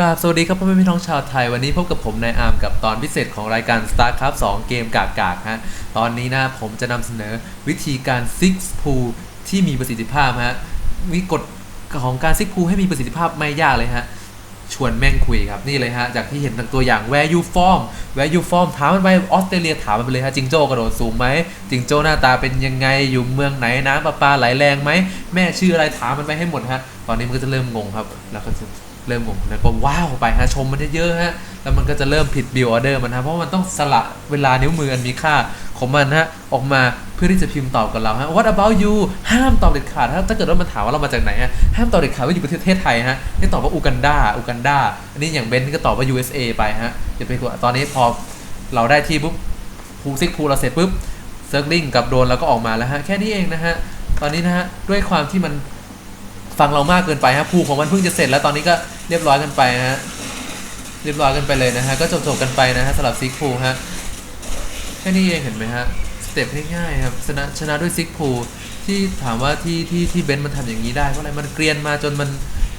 ราบสวัสดีครับพ่อแม่พี่น้องชาวไทย วันนี้พบกับผมนายอาร์มกับตอนพิเศษของรายการ StarCraft 2 เกมกากๆฮะตอนนี้นะผมจะนำเสนอวิธีการ Six Pool ที่มีประสิทธิภาพฮะมีกฎของการ Six Pool ให้มีประสิทธิภาพไม่ยากเลยฮะชวนแม่งคุยครับนี่เลยฮะจากที่เห็นทั้งตัวอย่าง where you from where you from ถามมันไปออสเตรเลียถามมันไปเลยฮะจิงโจ้กระโดดสูงไหมจิงโจ้หน้าตาเป็นยังไงอยู่เมืองไหนน้ำประปาไหลแรงไหมแม่ชื่ออะไรถามมันไปให้หมดฮะตอนนี้มันก็จะเริ่มงงครับแล้วก็จะ เริ่มงงแล้วก็ว้าวไปฮะชมมันเยอะๆฮะแล้วมันก็จะเริ่มผิดบิลออเดอร์มันฮะเพราะมันต้องสละเวลานิ้วมืออันมีค่าของมันฮะออกมาเพื่อที่จะพิมพ์ตอบกับเราฮะ What about you ห้ามตอบเด็ดขาดถ้าถ้าเกิดว่ามันถามว่าเรามาจากไหนฮะห้ามตอบเด็ดขาดว่าอยู่ประเทศไทยฮะให้ตอบว่าอูกันดาอูกันดาอันนี้อย่างเบนซ์ก็ตอบว่า USA ไปฮะอย่าไปกลัวตอนนี้พอเราได้ที่ปุ๊บพูซิกพูเราเสร็จปุ๊บเซิร์กลิงกับโดนแล้วก็ออกมาแล้วฮะแค่นี้เองนะฮะตอนนี้นะฮะด้วยความที่มัน ฟังเรามากเกินไปฮะพูของมันเพิ่งจะเสร็จแล้วตอนนี้ก็เรียบร้อยกันไปฮะเรียบร้อยกันไปเลยนะฮะก็จบๆกันไปนะฮะสำหรับซิกพูฮะแค่นี้เองเห็นไหมฮะสเต็ปง่ายๆครับชนะชนะด้วยซิกพูที่ถามว่าที่ที่ที่เบนซ์มันทำอย่างนี้ได้เพราะอะไรมันเกรียนมาจนมัน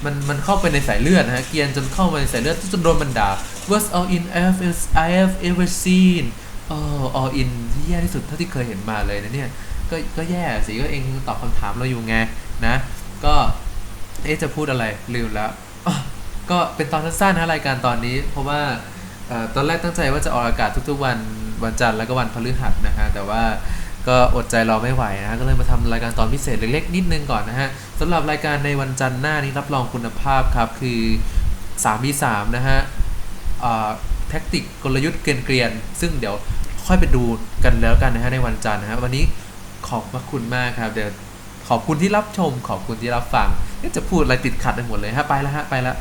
มันมันเข้าไปในสายเลือดนะฮะเกรียนจนเข้ามาในสายเลือดจนโดนมันด่า worst all in I have I have ever seen เออ all in ที่แย่ที่สุดเท่าที่เคยเห็นมาเลยนะเนี่ยก็ก็แย่สิก็เองตอบคำถามเราอยู่ไงนะ เอ๊ะจะพูดอะไรลืมแล้วก็เป็นตอนสั้นๆนะรายการตอนนี้ เพราะว่าตอนแรกตั้งใจว่าจะออกอากาศทุกๆวันวันจันทร์แล้วก็วันพฤหัสนะฮะแต่ว่าก็อดใจรอไม่ไหวนะฮะก็เลยมาทำรายการตอนพิเศษเล็กๆ นิดนึงก่อนนะฮะสำหรับรายการในวันจันทร์หน้านี้รับรองคุณภาพครับคือ3มี3นะฮะแท็กติกกลยุทธ์เกรียนๆซึ่งเดี๋ยวค่อยไปดูกันแล้วกันนะฮะในวันจันทร์นะฮะวันนี้ขอบพระคุณมากครับเดี๋ยว ขอบคุณที่รับชม ขอบคุณที่รับฟังเอ๊ะจะพูดอะไรติดขัดไปหมดเลยฮะไปแล้วฮะไปแล้ว